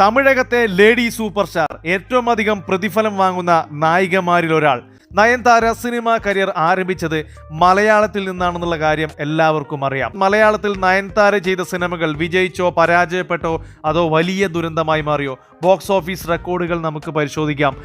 തമിഴകത്തെ lady super star ഏറ്റവും അധികം പ്രതിഫലം വാങ്ങുന്ന നായികമാരിൽ ഒരാൾ. നയൻതാര സിനിമ കരിയർ ആരംഭിച്ചത് മലയാളത്തിൽ നിന്നാണെന്നുള്ള കാര്യം എല്ലാവർക്കും അറിയാം. മലയാളത്തിൽ നയൻതാര ചെയ്ത സിനിമകൾ വിജയിച്ചോ പരാജയപ്പെട്ടോ അതോ വലിയ ദുരന്തമായി മാറിയോ ബോക്സ് ഓഫീസ് റെക്കോർഡുകൾ നമുക്ക് പരിശോധിക്കാം.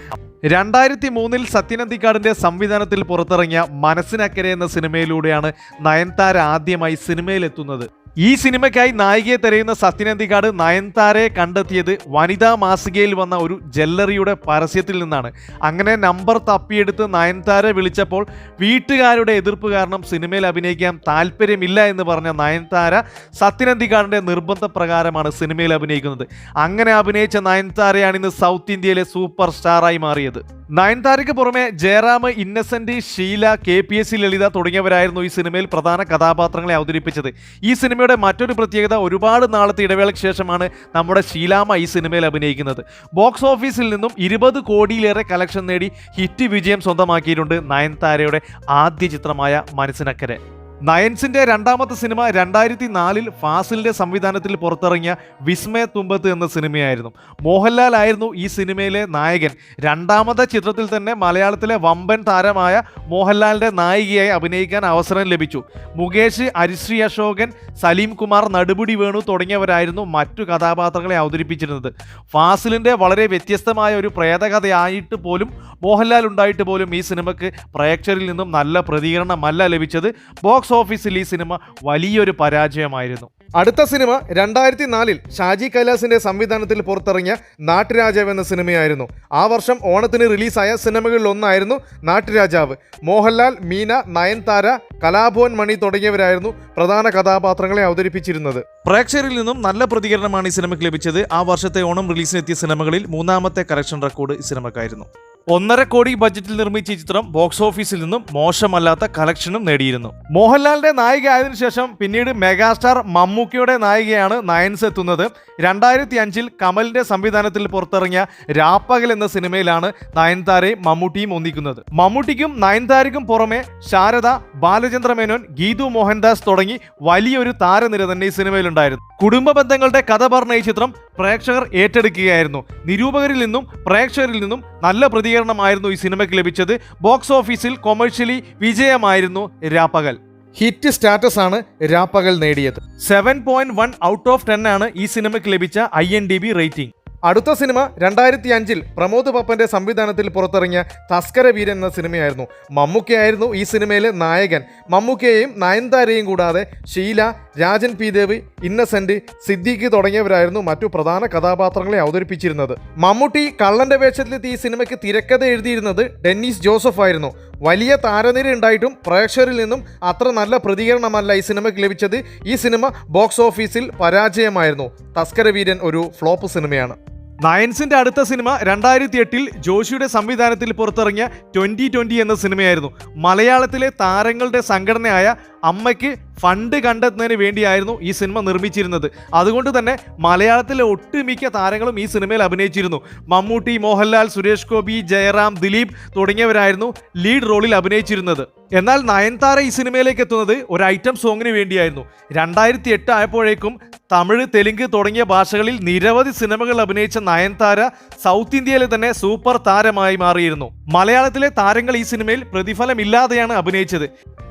രണ്ടായിരത്തി മൂന്നിൽ സത്യനന്ദിക്കാടിന്റെ സംവിധാനത്തിൽ പുറത്തിറങ്ങിയ മനസ്സിനക്കരെ എന്ന സിനിമയിലൂടെയാണ് നയൻതാര ആദ്യമായി സിനിമയിലെത്തുന്നത്. ഈ സിനിമയ്ക്കായി നായികയെ തിരയുന്ന സത്യനന്ദിക്കാട് നയൻതാരയെ കണ്ടെത്തിയത് വനിതാ മാസികയിൽ വന്ന ഒരു ജ്വല്ലറിയുടെ പരസ്യത്തിൽ നിന്നാണ്. അങ്ങനെ നമ്പർ തപ്പിയെടുത്ത് നയൻതാര വിളിച്ചപ്പോൾ വീട്ടുകാരുടെ എതിർപ്പ് കാരണം സിനിമയിൽ അഭിനയിക്കാൻ താല്പര്യമില്ല എന്ന് പറഞ്ഞ നയൻതാര സത്യനന്ദിക്കാടിന്റെ നിർബന്ധപ്രകാരമാണ് സിനിമയിൽ അഭിനയിക്കുന്നത്. അങ്ങനെ അഭിനയിച്ച നയൻതാരയാണ് ഇന്ന് സൗത്ത് ഇന്ത്യയിലെ സൂപ്പർ സ്റ്റാറായി മാറിയത്. നയൻതാരയ്ക്ക് പുറമെ Jayaram Innocent Sheela K P S C Lalitha തുടങ്ങിയവരായിരുന്നു ഈ സിനിമയിൽ പ്രധാന കഥാപാത്രങ്ങളെ അവതരിപ്പിച്ചത്. ഈ സിനിമയുടെ മറ്റൊരു പ്രത്യേകത ഒരുപാട് നാളത്തെ ഇടവേളയ്ക്ക് ശേഷമാണ് നമ്മുടെ ഷീലാമ ഈ സിനിമയിൽ അഭിനയിക്കുന്നത്. ബോക്സ് ഓഫീസിൽ നിന്നും ഇരുപത് കോടിയിലേറെ കളക്ഷൻ നേടി ഹിറ്റ് വിജയം സ്വന്തമാക്കിയിട്ടുണ്ട് നയൻതാരയുടെ ആദ്യ ചിത്രമായ മനസ്സിനക്കരെ. നയൻസിന്റെ രണ്ടാമത്തെ സിനിമ രണ്ടായിരത്തി നാലിൽ ഫാസിലിന്റെ സംവിധാനത്തിൽ പുറത്തിറങ്ങിയ വിസ്മയ തുമ്പത്ത് എന്ന സിനിമയായിരുന്നു. മോഹൻലാൽ ആയിരുന്നു ഈ സിനിമയിലെ നായകൻ. രണ്ടാമത്തെ ചിത്രത്തിൽ തന്നെ മലയാളത്തിലെ വമ്പൻ താരമായ മോഹൻലാലിന്റെ നായികയായി അഭിനയിക്കാൻ അവസരം ലഭിച്ചു. മുകേഷ് അരിശ്രീ അശോകൻ സലീം കുമാർ നടുപുടി വേണു തുടങ്ങിയവരായിരുന്നു മറ്റു കഥാപാത്രങ്ങളെ അവതരിപ്പിച്ചിരുന്നത്. ഫാസിലിന്റെ വളരെ വ്യത്യസ്തമായ ഒരു പ്രേതകഥയായിട്ട് പോലും മോഹൻലാൽ ഉണ്ടായിട്ട് പോലും ഈ സിനിമയ്ക്ക് പ്രേക്ഷകരിൽ നിന്നും നല്ല പ്രതികരണമല്ല ലഭിച്ചത്. ബോക്സ് ഓഫീസിൽ ഈ സിനിമ വലിയൊരു പരാജയമായിരുന്നു. അടുത്ത സിനിമ രണ്ടായിരത്തി നാലിൽ ഷാജി കൈലാസിന്റെ സംവിധാനത്തിൽ പുറത്തിറങ്ങിയ നാട്ടുരാജാവ് എന്ന സിനിമയായിരുന്നു. ആ വർഷം ഓണത്തിന് റിലീസായ സിനിമകളിൽ ഒന്നായിരുന്നു നാട്ടുരാജാവ്. മോഹൻലാൽ മീന നയൻതാര കലാഭവൻ മണി തുടങ്ങിയവരായിരുന്നു പ്രധാന കഥാപാത്രങ്ങളെ അവതരിപ്പിച്ചിരുന്നത്. പ്രേക്ഷകരിൽ നിന്നും നല്ല പ്രതികരണമാണ് ഈ സിനിമയ്ക്ക് ലഭിച്ചത്. ആ വർഷത്തെ ഓണം റിലീസിനെത്തിയ സിനിമകളിൽ മൂന്നാമത്തെ കളക്ഷൻ റെക്കോർഡ് ഈ സിനിമക്കായിരുന്നു ഒന്നര കോടി ബജറ്റിൽ നിർമ്മിച്ച ഈ ചിത്രം ബോക്സ് ഓഫീസിൽ നിന്നും മോശമല്ലാത്ത കളക്ഷനും നേടിയിരുന്നു. മോഹൻലാലിന്റെ നായിക ആയതിനു ശേഷം പിന്നീട് മെഗാസ്റ്റാർ മമ്മൂക്കിയുടെ നായികയാണ് നയൻസ് എത്തുന്നത്. രണ്ടായിരത്തി അഞ്ചിൽ കമലിന്റെ സംവിധാനത്തിൽ പുറത്തിറങ്ങിയ രാപ്പകൽ എന്ന സിനിമയിലാണ് നയൻതാരയും മമ്മൂട്ടിയും ഒന്നിക്കുന്നത്. മമ്മൂട്ടിക്കും നയൻതാരയ്ക്കും പുറമെ ശാരദ ബാലചന്ദ്ര മേനോൻ ഗീതു മോഹൻദാസ് തുടങ്ങി വലിയൊരു താരനിര തന്നെ ഈ സിനിമയിലുണ്ടായിരുന്നു കുടുംബ ബന്ധങ്ങളുടെ കഥ പറഞ്ഞ ഈ ചിത്രം പ്രേക്ഷകർ ഏറ്റെടുക്കുകയായിരുന്നു. നിരൂപകരിൽ നിന്നും പ്രേക്ഷകരിൽ നിന്നും നല്ല പ്രതികരണമായിരുന്നു ഈ സിനിമയ്ക്ക് ലഭിച്ചത്. ബോക്സ് ഓഫീസിൽ കൊമേഴ്ഷ്യലി വിജയമായിരുന്നു രാപ്പകൽ. ഹിറ്റ് സ്റ്റാറ്റസ് ആണ് രാപ്പകൽ നേടിയത്. Seven point one out of ten ആണ് ഈ സിനിമയ്ക്ക് ലഭിച്ച I M D B rating. അടുത്ത സിനിമ രണ്ടായിരത്തി അഞ്ചിൽ പ്രമോദ് പപ്പന്റെ സംവിധാനത്തിൽ പുറത്തിറങ്ങിയ തസ്കര വീരൻ എന്ന സിനിമയായിരുന്നു. മമ്മൂക്കയായിരുന്നു ഈ സിനിമയിലെ നായകൻ. മമ്മൂക്കയെയും നയൻതാരയും കൂടാതെ ഷീല രാജൻ പി ദേവ് ഇന്നസെന്റ് സിദ്ദീഖ് തുടങ്ങിയവരായിരുന്നു മറ്റു പ്രധാന കഥാപാത്രങ്ങളെ അവതരിപ്പിച്ചിരുന്നത്. മമ്മൂട്ടി കള്ളന്റെ വേഷത്തിലെത്തി ഈ സിനിമയ്ക്ക് തിരക്കഥ എഴുതിയിരുന്നത് ഡെന്നീസ് ജോസഫ് ആയിരുന്നു. വലിയ താരനിര ഉണ്ടായിട്ടും പ്രേക്ഷകരിൽ നിന്നും അത്ര നല്ല പ്രതികരണമല്ല ഈ സിനിമയ്ക്ക് ലഭിച്ചത്. ഈ സിനിമ ബോക്സ് ഓഫീസിൽ പരാജയമായിരുന്നു. തസ്കരവീരൻ ഒരു ഫ്ലോപ്പ് സിനിമയാണ്. നയൻസിന്റെ അടുത്ത സിനിമ രണ്ടായിരത്തി എട്ടിൽ ജോഷിയുടെ സംവിധാനത്തിൽ പുറത്തിറങ്ങിയ ട്വന്റി ട്വന്റി എന്ന സിനിമയായിരുന്നു. മലയാളത്തിലെ താരങ്ങളുടെ സംഘടനയായ അമ്മയ്ക്ക് ഫണ്ട് കണ്ടെത്തുന്നതിന് വേണ്ടിയായിരുന്നു ഈ സിനിമ നിർമ്മിച്ചിരുന്നത്. അതുകൊണ്ട് തന്നെ മലയാളത്തിലെ ഒട്ടുമിക്ക താരങ്ങളും ഈ സിനിമയിൽ അഭിനയിച്ചിരുന്നു. മമ്മൂട്ടി മോഹൻലാൽ സുരേഷ് ഗോപി ജയറാം ദിലീപ് തുടങ്ങിയവരായിരുന്നു ലീഡ് റോളിൽ അഭിനയിച്ചിരുന്നത്. എന്നാൽ നയൻതാര ഈ സിനിമയിലേക്ക് എത്തുന്നത് ഒരു ഐറ്റം സോങ്ങിന് വേണ്ടിയായിരുന്നു. രണ്ടായിരത്തി എട്ട് ആയപ്പോഴേക്കും തമിഴ് തെലുങ്ക് തുടങ്ങിയ ഭാഷകളിൽ നിരവധി സിനിമകൾ അഭിനയിച്ച നയൻതാര സൗത്ത് ഇന്ത്യയിലെ തന്നെ സൂപ്പർ താരമായി മാറിയിരുന്നു. മലയാളത്തിലെ താരങ്ങൾ ഈ സിനിമയിൽ പ്രതിഫലമില്ലാതെയാണ് അഭിനയിച്ചത്.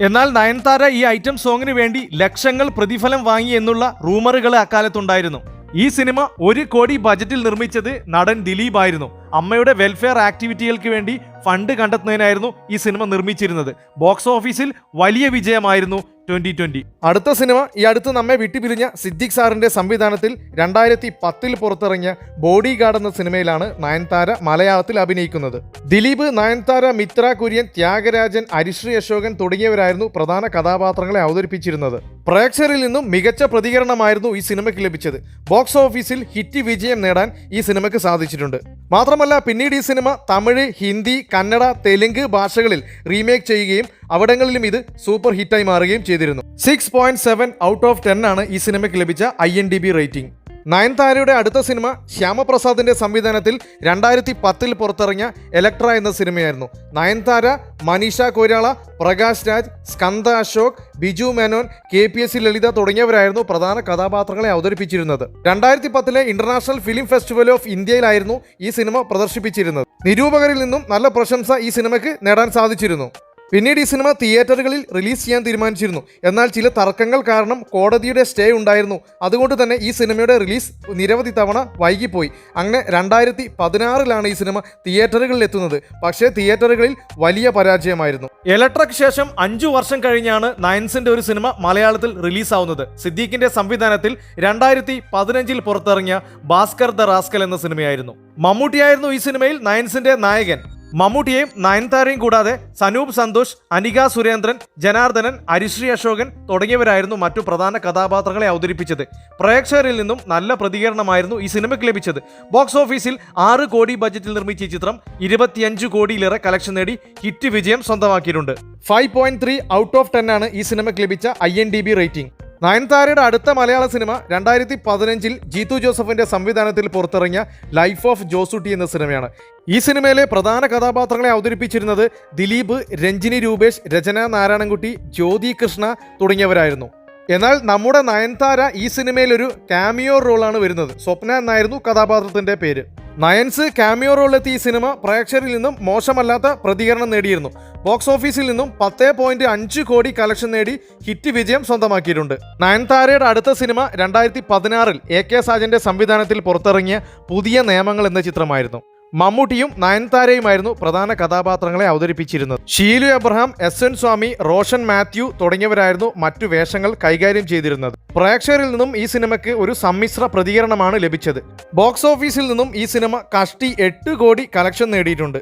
എന്നാൽ നയൻതാര ഈ ഐറ്റം സോങ്ങിന് വേണ്ടി ലക്ഷങ്ങൾ പ്രതിഫലം വാങ്ങി എന്നുള്ള റൂമറുകൾ അക്കാലത്തുണ്ടായിരുന്നു. ഈ സിനിമ ഒരു കോടി ബജറ്റിൽ നിർമ്മിച്ചത് നടൻ ദിലീപ് ആയിരുന്നു. അമ്മയുടെ വെൽഫെയർ ആക്ടിവിറ്റികൾക്ക് വേണ്ടി ഫണ്ട് കണ്ടെത്തുന്നതിനായിരുന്നു ഈ സിനിമ നിർമ്മിച്ചിരുന്നത്. ബോക്സ് ഓഫീസിൽ വലിയ വിജയമായിരുന്നു ട്വന്റി ട്വന്റി. അടുത്ത സിനിമ ഈ അടുത്ത് നമ്മെ വിട്ടുപിരിഞ്ഞ സിദ്ദിഖ് സാറിന്റെ സംവിധാനത്തിൽ രണ്ടായിരത്തി പത്തിൽ പുറത്തിറങ്ങിയ ബോഡി ഗാർഡ് എന്ന സിനിമയിലാണ് നയൻതാര മലയാളത്തിൽ അഭിനയിക്കുന്നത്. ദിലീപ് നയൻതാര മിത്ര കുര്യൻ ത്യാഗരാജൻ അരിശ്രീ അശോകൻ തുടങ്ങിയവരായിരുന്നു പ്രധാന കഥാപാത്രങ്ങളെ അവതരിപ്പിച്ചിരുന്നത്. പ്രേക്ഷകരിൽ നിന്നും മികച്ച പ്രതികരണമായിരുന്നു ഈ സിനിമയ്ക്ക് ലഭിച്ചത്. ബോക്സ് ഓഫീസിൽ ഹിറ്റ് വിജയം നേടാൻ ഈ സിനിമയ്ക്ക് സാധിച്ചിട്ടുണ്ട്. മാത്രമല്ല പിന്നീട് ഈ സിനിമ തമിഴ് ഹിന്ദി കന്നഡ തെലുങ്ക് ഭാഷകളിൽ റീമേക്ക് ചെയ്യുകയും അവിടങ്ങളിലും ഇത് സൂപ്പർ ഹിറ്റായി മാറുകയും ചെയ്തിരുന്നു. Six point seven out of ten ആണ് ഈ സിനിമയ്ക്ക് ലഭിച്ച I M D B rating നയൻതാരയുടെ അടുത്ത സിനിമ ശ്യാമപ്രസാദിന്റെ സംവിധാനത്തിൽ രണ്ടായിരത്തി പത്തിൽ പുറത്തിറങ്ങിയ എലക്ട്ര എന്ന സിനിമയായിരുന്നു. Nayanthara Manisha Koirala Prakash Raj Skanda Ashok Biju Menon K P S C Lalitha തുടങ്ങിയവരായിരുന്നു പ്രധാന കഥാപാത്രങ്ങളെ അവതരിപ്പിച്ചിരുന്നത്. രണ്ടായിരത്തി പത്തിലെ ഇന്റർനാഷണൽ ഫിലിം ഫെസ്റ്റിവൽ ഓഫ് ഇന്ത്യയിലായിരുന്നു ഈ സിനിമ പ്രദർശിപ്പിച്ചിരുന്നത്. നിരൂപകരിൽ നിന്നും നല്ല പ്രശംസ ഈ സിനിമയ്ക്ക് നേടാൻ സാധിച്ചിരുന്നു. പിന്നീട് ഈ സിനിമ തിയേറ്ററുകളിൽ റിലീസ് ചെയ്യാൻ തീരുമാനിച്ചിരുന്നു. എന്നാൽ ചില തർക്കങ്ങൾ കാരണം കോടതിയുടെ സ്റ്റേ ഉണ്ടായിരുന്നു. അതുകൊണ്ട് തന്നെ ഈ സിനിമയുടെ റിലീസ് നിരവധി തവണ വൈകിപ്പോയി. അങ്ങനെ രണ്ടായിരത്തി പതിനാറിലാണ് ഈ സിനിമ തിയേറ്ററുകളിൽ എത്തുന്നത്. പക്ഷേ തിയേറ്ററുകളിൽ വലിയ പരാജയമായിരുന്നു. ഇലക്ട്രക്ക് ശേഷം അഞ്ചു വർഷം കഴിഞ്ഞാണ് നയൻസിന്റെ ഒരു സിനിമ മലയാളത്തിൽ റിലീസാവുന്നത്. സിദ്ദീഖിന്റെ സംവിധാനത്തിൽ രണ്ടായിരത്തി പതിനഞ്ചിൽ പുറത്തിറങ്ങിയ ഭാസ്കർ ദ റാസ്കൽ എന്ന സിനിമയായിരുന്നു. മമ്മൂട്ടിയായിരുന്നു ഈ സിനിമയിൽ നയൻസിന്റെ നായകൻ. മമ്മൂട്ടിയെയും നയൻതാരയും കൂടാതെ സനൂപ് സന്തോഷ് അനിക സുരേന്ദ്രൻ ജനാർദ്ദനൻ അരിശ്രീ അശോകൻ തുടങ്ങിയവരായിരുന്നു മറ്റു പ്രധാന കഥാപാത്രങ്ങളെ അവതരിപ്പിച്ചത്. പ്രേക്ഷകരിൽ നിന്നും നല്ല പ്രതികരണമായിരുന്നു ഈ സിനിമയ്ക്ക് ലഭിച്ചത്. ബോക്സ് ഓഫീസിൽ ആറ് കോടി ബജറ്റിൽ നിർമ്മിച്ച ഈ ചിത്രം ഇരുപത്തിയഞ്ച് കോടിയിലേറെ കളക്ഷൻ നേടി ഹിറ്റ് വിജയം സ്വന്തമാക്കിയിട്ടുണ്ട്. Five point three out of ten ആണ് ഈ സിനിമയ്ക്ക് ലഭിച്ച I M D B rating. നയൻതാരയുടെ അടുത്ത മലയാള സിനിമ രണ്ടായിരത്തി പതിനഞ്ചിൽ ജീത്തു ജോസഫിന്റെ സംവിധാനത്തിൽ പുറത്തിറങ്ങിയ ലൈഫ് ഓഫ് ജോസുട്ടി എന്ന സിനിമയാണ്. ഈ സിനിമയിലെ പ്രധാന കഥാപാത്രങ്ങളെ അവതരിപ്പിച്ചിരുന്നത് ദിലീപ് രഞ്ജിനി രൂപേഷ് രചന നാരായണൻകുട്ടി ജ്യോതി കൃഷ്ണ തുടങ്ങിയവരായിരുന്നു. എന്നാൽ നമ്മുടെ നയൻതാര ഈ സിനിമയിൽ ഒരു കാമിയോ റോളാണ് വരുന്നത്. സ്വപ്ന എന്നായിരുന്നു കഥാപാത്രത്തിന്റെ പേര്. നയൻസ് കാമിയോ റോളിലെത്തിയ ഈ സിനിമ പ്രേക്ഷകരിൽ നിന്നും മോശമല്ലാത്ത പ്രതികരണം നേടിയിരുന്നു. ബോക്സ് ഓഫീസിൽ നിന്നും പത്ത് പോയിന്റ് അഞ്ച് കോടി കളക്ഷൻ നേടി ഹിറ്റ് വിജയം സ്വന്തമാക്കിയിട്ടുണ്ട്. നയൻതാരയുടെ അടുത്ത സിനിമ രണ്ടായിരത്തി പതിനാറിൽ എ കെ സാജന്റെ സംവിധാനത്തിൽ പുറത്തിറങ്ങിയ പുതിയ നിയമങ്ങൾ എന്ന ചിത്രമായിരുന്നു. മമ്മൂട്ടിയും നയൻതാരയുമായിരുന്നു പ്രധാന കഥാപാത്രങ്ങളെ അവതരിപ്പിച്ചിരുന്നത്. ഷീലു എബ്രഹാം എസ് എൻ സ്വാമി റോഷൻ മാത്യു തുടങ്ങിയവരായിരുന്നു മറ്റു വേഷങ്ങൾ കൈകാര്യം ചെയ്തിരുന്നത്. പ്രേക്ഷകരിൽ നിന്നും ഈ സിനിമയ്ക്ക് ഒരു സമ്മിശ്ര പ്രതികരണമാണ് ലഭിച്ചത്. ബോക്സ് ഓഫീസിൽ നിന്നും ഈ സിനിമ കഷ്ടി എട്ട് കോടി കളക്ഷൻ നേടിയിട്ടുണ്ട്.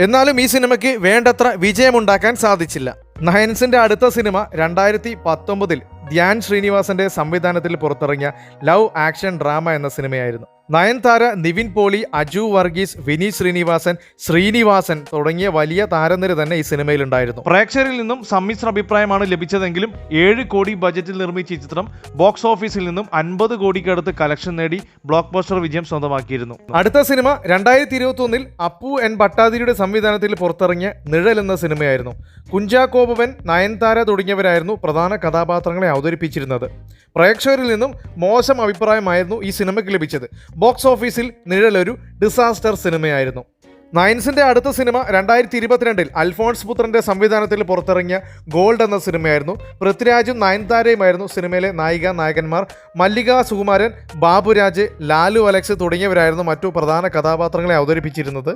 എന്നാലും ഈ സിനിമയ്ക്ക് വേണ്ടത്ര വിജയമുണ്ടാക്കാൻ സാധിച്ചില്ല. നയൻസിന്റെ അടുത്ത സിനിമ രണ്ടായിരത്തി പത്തൊമ്പതിൽ ധ്യാൻ ശ്രീനിവാസന്റെ സംവിധാനത്തിൽ പുറത്തിറങ്ങിയ ലവ് ആക്ഷൻ ഡ്രാമ എന്ന സിനിമയായിരുന്നു. നയൻതാര നിവിൻ പോളി അജു വർഗീസ് വിനീത് ശ്രീനിവാസൻ ശ്രീനിവാസൻ തുടങ്ങിയ വലിയ താരനിര തന്നെ ഈ സിനിമയിലുണ്ടായിരുന്നു. പ്രേക്ഷകരിൽ നിന്നും സമ്മിശ്ര അഭിപ്രായമാണ് ലഭിച്ചതെങ്കിലും ഏഴ് കോടി ബജറ്റിൽ നിർമ്മിച്ച ഈ ചിത്രം ബോക്സ് ഓഫീസിൽ നിന്നും അൻപത് കോടിക്കടുത്ത് കലക്ഷൻ നേടി ബ്ലോക്ക് ബസ്റ്റർ വിജയം സ്വന്തമാക്കിയിരുന്നു. അടുത്ത സിനിമ രണ്ടായിരത്തി ഇരുപത്തി ഒന്നിൽ അപ്പു എൻ ഭട്ടാതിരിയുടെ സംവിധാനത്തിൽ പുറത്തിറങ്ങിയ നിഴൽ എന്ന സിനിമയായിരുന്നു. കുഞ്ചാക്കോപവൻ നയൻതാര തുടങ്ങിയവരായിരുന്നു പ്രധാന കഥാപാത്രങ്ങളെ അവതരിപ്പിച്ചിരുന്നത്. പ്രേക്ഷകരിൽ നിന്നും മോശം അഭിപ്രായമായിരുന്നു ഈ സിനിമയ്ക്ക് ലഭിച്ചത്. ബോക്സ് ഓഫീസിൽ നിഴലൊരു ഡിസാസ്റ്റർ സിനിമയായിരുന്നു. നയൻസിന്റെ അടുത്ത സിനിമ രണ്ടായിരത്തി ഇരുപത്തിരണ്ടിൽ അൽഫോൺസ് പുത്രന്റെ സംവിധാനത്തിൽ പുറത്തിറങ്ങിയ ഗോൾഡ് എന്ന സിനിമയായിരുന്നു. പൃഥ്വിരാജും നയൻതാരയുമായിരുന്നു സിനിമയിലെ നായിക നായകന്മാർ മല്ലിക സുകുമാരൻ ബാബുരാജ് ലാലു അലക്സ് തുടങ്ങിയവരായിരുന്നു മറ്റു പ്രധാന കഥാപാത്രങ്ങളെ അവതരിപ്പിച്ചിരുന്നത്.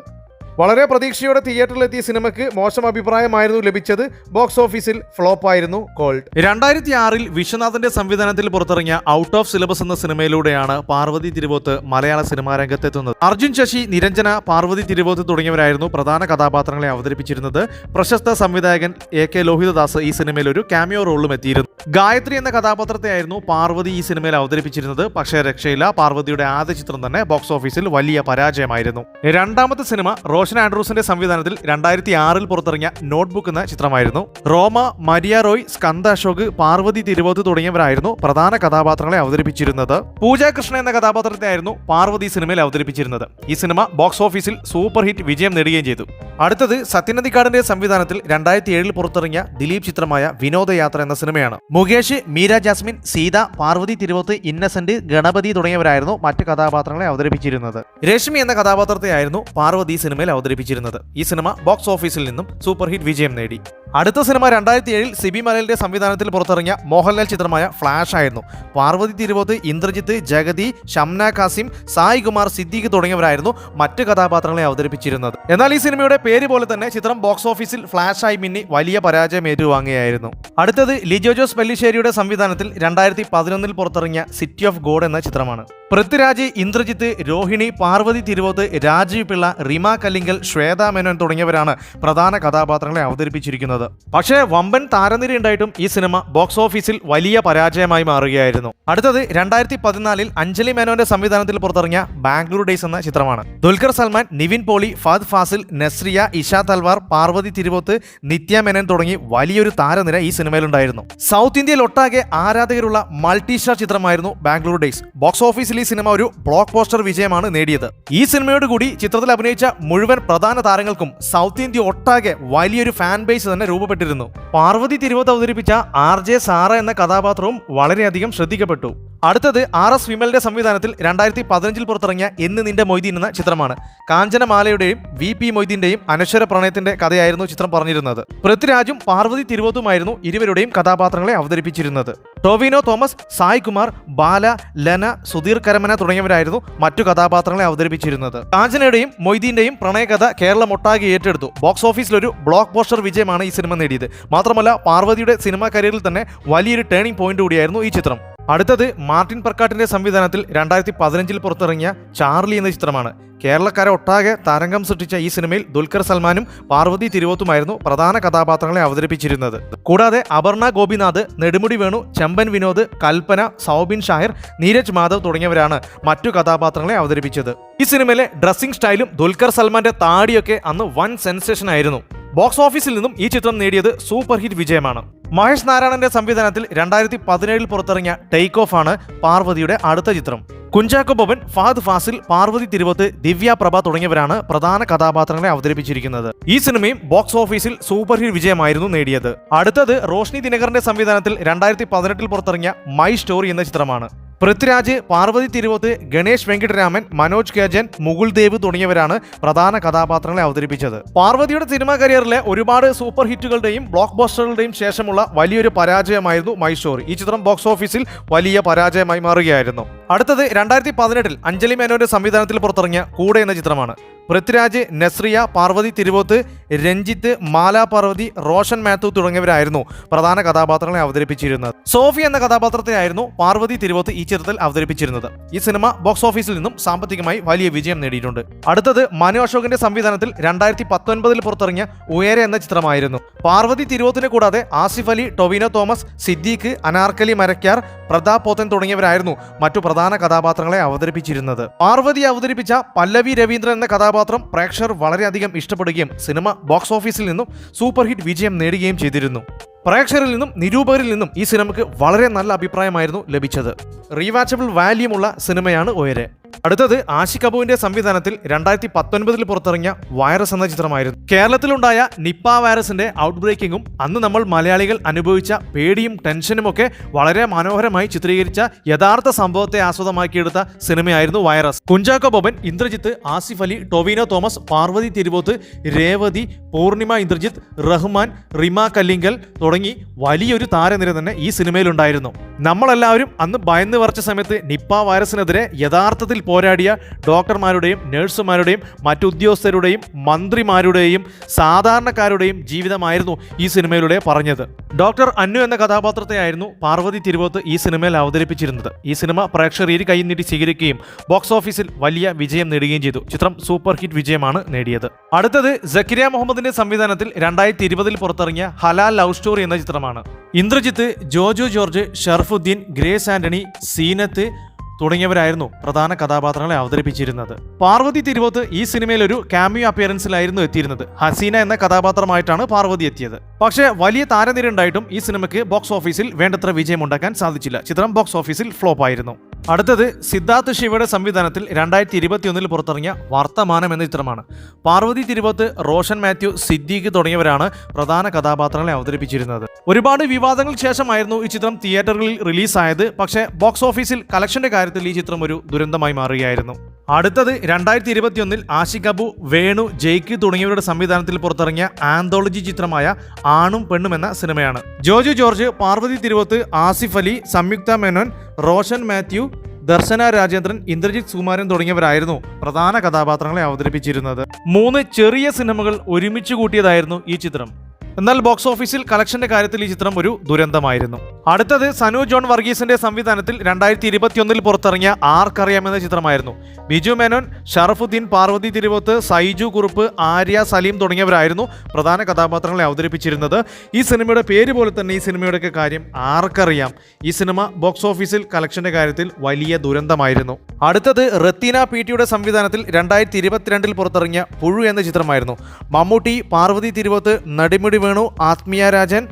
വളരെ പ്രതീക്ഷയോടെ തിയേറ്ററിലെത്തിയ സിനിമയ്ക്ക് മോശം അഭിപ്രായമായിരുന്നു ലഭിച്ചത് ബോക്സ് ഓഫീസിൽ ഫ്ലോപ്പ് ആയിരുന്നു കോൾഡ്. രണ്ടായിരത്തി ആറിൽ വിശ്വനാഥന്റെ സംവിധാനത്തിൽ പുറത്തിറങ്ങിയ ഔട്ട് ഓഫ് സിലബസ് എന്ന സിനിമയിലൂടെയാണ് പാർവതി തിരുവോത്ത് മലയാള സിനിമാ രംഗത്തെത്തുന്നത്. അർജുൻ ശശി നിരഞ്ജന പാർവതി തിരുവോത്ത് തുടങ്ങിയവരായിരുന്നു പ്രധാന കഥാപാത്രങ്ങളെ അവതരിപ്പിച്ചിരുന്നത്. പ്രശസ്ത സംവിധായകൻ എ കെ ലോഹിതദാസ് ഈ സിനിമയിൽ ഒരു കാമിയോ റോളും എത്തിയിരുന്നു. ഗായത്രി എന്ന കഥാപാത്രത്തെയായിരുന്നു പാർവതി ഈ സിനിമയിൽ അവതരിപ്പിച്ചിരുന്നത്. പക്ഷേ രക്ഷയില്ല പാർവതിയുടെ ആദ്യ ചിത്രം തന്നെ ബോക്സ് ഓഫീസിൽ വലിയ പരാജയമായിരുന്നു. രണ്ടാമത്തെ സിനിമ റോഷൻ ആൻഡ്രൂസിന്റെ സംവിധാനത്തിൽ രണ്ടായിരത്തി ആറിൽ പുറത്തിറങ്ങിയ നോട്ട്ബുക്ക് എന്ന ചിത്രമായിരുന്നു. റോമ മരിയ റോയ് സ്കന്ദ അശോക് പാർവതി തിരുവോത്ത് തുടങ്ങിയവരായിരുന്നു പ്രധാന കഥാപാത്രങ്ങളെ അവതരിപ്പിച്ചിരുന്നത്. പൂജ കൃഷ്ണ എന്ന കഥാപാത്രത്തെയായിരുന്നു പാർവതി സിനിമയിൽ അവതരിപ്പിച്ചിരുന്നത്. ഈ സിനിമ ബോക്സ് ഓഫീസിൽ സൂപ്പർ ഹിറ്റ് വിജയം നേടുകയും ചെയ്തു. അടുത്തത് സത്യനന്ദിക്കാടിന്റെ സംവിധാനത്തിൽ രണ്ടായിരത്തി ഏഴിൽ പുറത്തിറങ്ങിയ ദിലീപ് ചിത്രമായ വിനോദയാത്ര എന്ന സിനിമയാണ്. മുകേഷ് മീര ജാസ്മിൻ സീത പാർവതി തിരുവോത്ത് ഇന്നസെന്റ് ഗണപതി തുടങ്ങിയവരായിരുന്നു മറ്റ് കഥാപാത്രങ്ങളെ അവതരിപ്പിച്ചിരുന്നത്. രശ്മി എന്ന കഥാപാത്രത്തെയായിരുന്നു പാർവതി സിനിമയിൽ അവതരിപ്പിച്ചിരുന്നത്. ഈ സിനിമ ബോക്സ് ഓഫീസിൽ നിന്നും സൂപ്പർ ഹിറ്റ് വിജയം നേടി. അടുത്ത സിനിമ രണ്ടായിരത്തി ഏഴിൽ സിബി മലയിലെ സംവിധാനത്തിൽ പുറത്തിറങ്ങിയ മോഹൻലാൽ ചിത്രമായ ഫ്ലാഷ് ആയിരുന്നു. പാർവതി തിരുവോത്ത് ഇന്ദ്രജിത്ത് ജഗതി ഷംന കാസിം സായി കുമാർ സിദ്ദീഖ് തുടങ്ങിയവരായിരുന്നു മറ്റ് കഥാപാത്രങ്ങളെ അവതരിപ്പിച്ചിരുന്നത്. എന്നാൽ ഈ സിനിമയുടെ പേര് പോലെ തന്നെ ചിത്രം ബോക്സ് ഓഫീസിൽ ഫ്ലാഷ് ആയി മിന്നി വലിയ പരാജയം ഏറ്റുവാങ്ങുകയായിരുന്നു. അടുത്തത് ലിജോ ജോസ് പെല്ലിശ്ശേരിയുടെ സംവിധാനത്തിൽ രണ്ടായിരത്തി പതിനൊന്നിൽ പുറത്തിറങ്ങിയ സിറ്റി ഓഫ് ഗോഡ് എന്ന ചിത്രമാണ്. പൃഥ്വിരാജ് ഇന്ദ്രജിത്ത് രോഹിണി പാർവതി തിരുവോത്ത് രാജീവ് പിള്ള റിമ കല്ലിങ്കൽ ശ്വേത മേനോൻ തുടങ്ങിയവരാണ് പ്രധാന കഥാപാത്രങ്ങളെ അവതരിപ്പിച്ചിരിക്കുന്നത്. പക്ഷേ വമ്പൻ താരനിര ഉണ്ടായിട്ടും ഈ സിനിമ ബോക്സ് ഓഫീസിൽ വലിയ പരാജയമായി മാറുകയായിരുന്നു. അടുത്തത് രണ്ടായിരത്തി പതിനാലിൽ അഞ്ജലി മേനോന്റെ സംവിധാനത്തിൽ പുറത്തിറങ്ങിയ ബാംഗ്ലൂർ ഡേയ്സ് എന്ന ചിത്രമാണ്. ദുൽഖർ സൽമാൻ നിവിൻ പോളി ഫാദ് ഫാസിൽ നസ്രിയ ഇഷ തൽവാർ പാർവതി തിരുവോത്ത് നിത്യ മേനോൻ തുടങ്ങി വലിയൊരു താരനിര ഈ സിനിമയിലുണ്ടായിരുന്നു. സൗത്ത് ഇന്ത്യയിൽ ഒട്ടാകെ ആരാധകരുള്ള മൾട്ടി സ്റ്റാർ ചിത്രമായിരുന്നു ബാംഗ്ലൂർ ഡേയ്സ്. ബോക്സ് ഓഫീസിൽ ഈ സിനിമ ഒരു ബ്ലോക്ക് പോസ്റ്റർ വിജയമാണ് നേടിയത്. ഈ സിനിമയോട് കൂടി ചിത്രത്തിൽ അഭിനയിച്ച മുഴുവൻ പ്രധാന താരങ്ങൾക്കും സൗത്ത് ഇന്ത്യ ഒട്ടാകെ വലിയൊരു ഫാൻ ബേസ് തന്നെ രൂപപ്പെട്ടിരുന്നു. പാർവതി തിരുവോത്ത് അവതരിപ്പിച്ച ആർ ജെ സാറ എന്ന കഥാപാത്രവും വളരെയധികം ശ്രദ്ധിക്കപ്പെട്ടു. അടുത്തത് ആർ എസ് വിമലിന്റെ സംവിധാനത്തിൽ രണ്ടായിരത്തി പതിനഞ്ചിൽ പുറത്തിറങ്ങിയ എന്ന് നിന്റെ മൊയ്തീൻ എന്ന ചിത്രമാണ്. കാഞ്ചനമാലയുടെയും വി പി മൊയ്തീന്റെയും അനശ്വര പ്രണയത്തിന്റെ കഥയായിരുന്നു ചിത്രം പറഞ്ഞിരുന്നത്. പൃഥ്വിരാജും പാർവതി തിരുവോത്തുമായിരുന്നു ഇരുവരുടെയും കഥാപാത്രങ്ങളെ അവതരിപ്പിച്ചിരുന്നത്. ടോവിനോ തോമസ് സായ് കുമാർ ബാല ലന സുധീർ കരമന തുടങ്ങിയവരായിരുന്നു മറ്റു കഥാപാത്രങ്ങളെ അവതരിപ്പിച്ചിരുന്നത്. കാഞ്ചനയുടെയും മൊയ്തീന്റെയും പ്രണയകഥ കേരളമൊട്ടാകെ ഏറ്റെടുത്തു. ബോക്സ് ഓഫീസിൽ ഒരു ബ്ലോക്ക് പോസ്റ്റർ വിജയമാണ് ഈ സിനിമ നേടിയത്. മാത്രമല്ല പാർവതിയുടെ സിനിമാ കരിയറിൽ തന്നെ വലിയൊരു ടേണിംഗ് പോയിന്റ് കൂടിയായിരുന്നു ഈ ചിത്രം. അടുത്തത് മാർട്ടിൻ പർക്കാട്ടിന്റെ സംവിധാനത്തിൽ രണ്ടായിരത്തി പതിനഞ്ചിൽ പുറത്തിറങ്ങിയ ചാർലി എന്ന ചിത്രമാണ്. കേരളക്കാരെ ഒട്ടാകെ തരംഗം സൃഷ്ടിച്ച ഈ സിനിമയിൽ ദുൽഖർ സൽമാനും പാർവതി തിരുവോത്തുമായിരുന്നു പ്രധാന കഥാപാത്രങ്ങളെ അവതരിപ്പിച്ചിരുന്നത്. കൂടാതെ അപർണ ഗോപിനാഥ് നെടുമുടി വേണു ചെമ്പൻ വിനോദ് കൽപ്പന സൗബിൻ ഷാഹിർ നീരജ് മാധവ് തുടങ്ങിയവരാണ് മറ്റു കഥാപാത്രങ്ങളെ അവതരിപ്പിച്ചത്. ഈ സിനിമയിലെ ഡ്രസ്സിംഗ് സ്റ്റൈലും ദുൽഖർ സൽമാന്റെ താടിയൊക്കെ അന്ന് വൻ സെൻസേഷൻ ആയിരുന്നു. ബോക്സ് ഓഫീസിൽ നിന്നും ഈ ചിത്രം നേടിയത് സൂപ്പർ ഹിറ്റ് വിജയമാണ്. മഹേഷ് നാരായണന്റെ സംവിധാനത്തിൽ രണ്ടായിരത്തി പതിനേഴിൽ പുറത്തിറങ്ങിയ ടേക്ക് ഓഫ് ആണ് പാർവതിയുടെ അടുത്ത ചിത്രം. കുഞ്ചാക്കോ ബോബൻ ഫഹദ് ഫാസിൽ പാർവതി തിരുവത്ത് ദിവ്യ പ്രഭ തുടങ്ങിയവരാണ് പ്രധാന കഥാപാത്രങ്ങളെ അവതരിപ്പിച്ചിരിക്കുന്നത്. ഈ സിനിമയും ബോക്സ് ഓഫീസിൽ സൂപ്പർ ഹിറ്റ് വിജയമായിരുന്നു നേടിയത്. അടുത്തത് റോഷ്നി ദിനകറിന്റെ സംവിധാനത്തിൽ രണ്ടായിരത്തി പതിനെട്ടിൽ പുറത്തിറങ്ങിയ മൈ സ്റ്റോറി എന്ന ചിത്രമാണ്. പൃഥ്വിരാജ് പാർവതി തിരുവത്ത് ഗണേഷ് വെങ്കിട്ടരാമൻ മനോജ് കേജൻ മുകുൾ ദേവ് തുടങ്ങിയവരാണ് പ്രധാന കഥാപാത്രങ്ങളെ അവതരിപ്പിച്ചത്. പാർവതിയുടെ സിനിമാ കരിയറിലെ ഒരുപാട് സൂപ്പർ ഹിറ്റുകളുടെയും ബ്ലോക്ക് ബസ്റ്ററുകളുടെയും ശേഷമുള്ള വലിയൊരു പരാജയമായിരുന്നു മൈസൂർ. ഈ ചിത്രം ബോക്സ് ഓഫീസിൽ വലിയ പരാജയമായി മാറുകയായിരുന്നു. അടുത്തത് രണ്ടായിരത്തി പതിനെട്ടിൽ അഞ്ജലി മേനോന്റെ സംവിധാനത്തിൽ പുറത്തിറങ്ങിയ കൂടെ എന്ന ചിത്രമാണ്. പൃഥ്വിരാജ് നസ്രിയ പാർവതി തിരുവോത്ത് രഞ്ജിത്ത് മാല പാർവതി റോഷൻ മാത്യു തുടങ്ങിയവരായിരുന്നു പ്രധാന കഥാപാത്രങ്ങളെ അവതരിപ്പിച്ചിരുന്നത്. സോഫി എന്ന കഥാപാത്രത്തെയായിരുന്നു പാർവതി തിരുവോത്ത് ഈ ചിത്രത്തിൽ അവതരിപ്പിച്ചിരുന്നത്. ഈ സിനിമ ബോക്സ് ഓഫീസിൽ നിന്നും സാമ്പത്തികമായി വലിയ വിജയം നേടിയിട്ടുണ്ട്. അടുത്തത് മനു അശോകിന്റെ സംവിധാനത്തിൽ രണ്ടായിരത്തി പത്തൊൻപതിൽ പുറത്തിറങ്ങിയ ഉയരെ എന്ന ചിത്രമായിരുന്നു. പാർവതി തിരുവോത്തിനെ കൂടാതെ ആസിഫ് അലി ടൊവിനോ തോമസ് സിദ്ദീഖ് അനാർക്കലി മരക്കാർ പ്രതാപ് പോത്തൻ തുടങ്ങിയവരായിരുന്നു മറ്റു പ്രധാന കഥാപാത്രങ്ങളെ അവതരിപ്പിച്ചിരുന്നത്. പാർവതി അവതരിപ്പിച്ച പല്ലവി രവീന്ദ്രൻ എന്ന കഥാപാത്രം പ്രേക്ഷകർ വളരെയധികം ഇഷ്ടപ്പെടുകയും സിനിമ ബോക്സ് ഓഫീസിൽ നിന്നും സൂപ്പർ ഹിറ്റ് വിജയം നേടുകയും ചെയ്തിരുന്നു. പ്രേക്ഷകരിൽ നിന്നും നിരൂപകരിൽ നിന്നും ഈ സിനിമയ്ക്ക് വളരെ നല്ല അഭിപ്രായമായിരുന്നു ലഭിച്ചത്. റീവാച്ചബിൾ വാല്യൂമുള്ള സിനിമയാണ് ഒയരെ അടുത്തത് ആശി കപൂറിന്റെ സംവിധാനത്തിൽ രണ്ടായിരത്തി പത്തൊൻപതിൽ പുറത്തിറങ്ങിയ വൈറസ് എന്ന ചിത്രമായിരുന്നു. കേരളത്തിലുണ്ടായ നിപ്പ വൈറസിന്റെ ഔട്ട്ബ്രേക്കിങ്ങും അന്ന് നമ്മൾ മലയാളികൾ അനുഭവിച്ച പേടിയും ടെൻഷനും ഒക്കെ വളരെ മനോഹരമായി ചിത്രീകരിച്ച യഥാർത്ഥ സംഭവത്തെ ആസ്വദമാക്കിയെടുത്ത സിനിമയായിരുന്നു വൈറസ്. കുഞ്ചാക്കോ ബോബൻ ഇന്ദ്രജിത്ത് ആസിഫ് അലി ടൊവിനോ തോമസ് പാർവതി തിരുവോത്ത് രേവതി പൂർണിമ ഇന്ദ്രജിത്ത് റഹ്മാൻ റിമ കല്ലിങ്കൽ തുടങ്ങി വലിയൊരു താരനിര തന്നെ ഈ സിനിമയിലുണ്ടായിരുന്നു. നമ്മളെല്ലാവരും അന്ന് ഭയന്ന് വരച്ച സമയത്ത് നിപ്പ വൈറസിനെതിരെ യഥാർത്ഥത്തിൽ പോരാടിയ ഡോക്ടർമാരുടെയും നഴ്സുമാരുടെയും മറ്റുദ്യോഗസ്ഥരുടെയും മന്ത്രിമാരുടെയും സാധാരണക്കാരുടെയും ജീവിതമായിരുന്നു ഈ സിനിമയിലൂടെ പറഞ്ഞത്. ഡോക്ടർ അന്നു എന്ന കഥാപാത്രത്തെയായിരുന്നു പാർവതി തിരുവോത്ത് ഈ സിനിമയിൽ അവതരിപ്പിച്ചിരുന്നത്. ഈ സിനിമ പ്രേക്ഷകർ ഇരു കൈ നീട്ടി സ്വീകരിക്കുകയും ബോക്സ് ഓഫീസിൽ വലിയ വിജയം നേടുകയും ചെയ്തു. ചിത്രം സൂപ്പർ ഹിറ്റ് വിജയമാണ് നേടിയത്. അടുത്തത് ജക്കിരിയ മുഹമ്മദിന്റെ സംവിധാനത്തിൽ രണ്ടായിരത്തി ഇരുപതിൽ പുറത്തിറങ്ങിയ ഹലാൽ ലവ് സ്റ്റോറി എന്ന ചിത്രമാണ്. ഇന്ദ്രജിത്ത് ജോജു ജോർജ് ഷർഫുദ്ദീൻ ഗ്രേസ് ആന്റണി സീനത്ത് തുടങ്ങിയവരായിരുന്നു പ്രധാന കഥാപാത്രങ്ങളെ അവതരിപ്പിച്ചിരുന്നത്. പാർവതി തിരുവോത്ത് ഈ സിനിമയിൽ ഒരു ക്യാമിയോ അപ്പിയറൻസിലായിരുന്നു എത്തിയിരുന്നത്. ഹസീന എന്ന കഥാപാത്രമായിട്ടാണ് പാർവതി എത്തിയത്. പക്ഷേ വലിയ താരനിര ഉണ്ടായിട്ടും ഈ സിനിമയ്ക്ക് ബോക്സ് ഓഫീസിൽ വേണ്ടത്ര വിജയം ഉണ്ടാക്കാൻ സാധിച്ചില്ല. ചിത്രം ബോക്സ് ഓഫീസിൽ ഫ്ലോപ്പ് ആയിരുന്നു. അടുത്തത് സിദ്ധാർത്ഥ് ശിവയുടെ സംവിധാനത്തിൽ രണ്ടായിരത്തി ഇരുപത്തിയൊന്നിൽ പുറത്തിറങ്ങിയ വർത്തമാനം എന്ന ചിത്രമാണ്. പാർവതി തിരുവത്ത് റോഷൻ മാത്യു സിദ്ദീഖ് തുടങ്ങിയവരാണ് പ്രധാന കഥാപാത്രങ്ങളെ അവതരിപ്പിച്ചിരുന്നത്. ഒരുപാട് വിവാദങ്ങൾക്ക് ശേഷമായിരുന്നു ഈ ചിത്രം തിയേറ്ററുകളിൽ റിലീസായത്. പക്ഷേ ബോക്സ് ഓഫീസിൽ കളക്ഷന്റെ കാര്യത്തിൽ ഈ ചിത്രം ഒരു ദുരന്തമായി മാറുകയായിരുന്നു. അടുത്തത് രണ്ടായിരത്തി ഇരുപത്തിയൊന്നിൽ ആഷിക് അബു വേണു ജയ്ക്ക് തുടങ്ങിയവരുടെ സംവിധാനത്തിൽ പുറത്തിറങ്ങിയ ആന്തോളജി ചിത്രമായ ആണും പെണ്ണും എന്ന സിനിമയാണ്. ജോജു ജോർജ് പാർവതി തിരുവത്ത് ആസിഫ് അലി സംയുക്ത മേനോൻ റോഷൻ മാത്യു ദർശന രാജേന്ദ്രൻ ഇന്ദ്രജിത് സുമാരൻ തുടങ്ങിയവരായിരുന്നു പ്രധാന കഥാപാത്രങ്ങളെ അവതരിപ്പിച്ചിരുന്നത്. മൂന്ന് ചെറിയ സിനിമകൾ ഒരുമിച്ച് കൂട്ടിയതായിരുന്നു ഈ ചിത്രം. എന്നാൽ ബോക്സ് ഓഫീസിൽ കളക്ഷന്റെ കാര്യത്തിൽ ഈ ചിത്രം ഒരു ദുരന്തമായിരുന്നു. അടുത്തത് സനു ജോൺ വർഗീസിന്റെ സംവിധാനത്തിൽ രണ്ടായിരത്തി ഇരുപത്തിയൊന്നിൽ പുറത്തിറങ്ങിയ ആർക്കറിയാം എന്ന ചിത്രമായിരുന്നു. ബിജു മേനോൻ ഷറഫുദ്ദീൻ പാർവതി തിരുവത്ത് സൈജു കുറുപ്പ് ആര്യ സലീം തുടങ്ങിയവരായിരുന്നു പ്രധാന കഥാപാത്രങ്ങളെ അവതരിപ്പിച്ചിരുന്നത്. ഈ സിനിമയുടെ പേര് പോലെ തന്നെ ഈ സിനിമയുടെയൊക്കെ കാര്യം ആർക്കറിയാം. ഈ സിനിമ ബോക്സ് ഓഫീസിൽ കളക്ഷന്റെ കാര്യത്തിൽ വലിയ ദുരന്തമായിരുന്നു. അടുത്തത് റത്തീന പി ടിയുടെ സംവിധാനത്തിൽ രണ്ടായിരത്തി ഇരുപത്തിരണ്ടിൽ പുറത്തിറങ്ങിയ പുഴു എന്ന ചിത്രമായിരുന്നു. മമ്മൂട്ടി പാർവതി തിരുവത്ത് നടിമുടി വേണു ആത്മീയ രാജൻ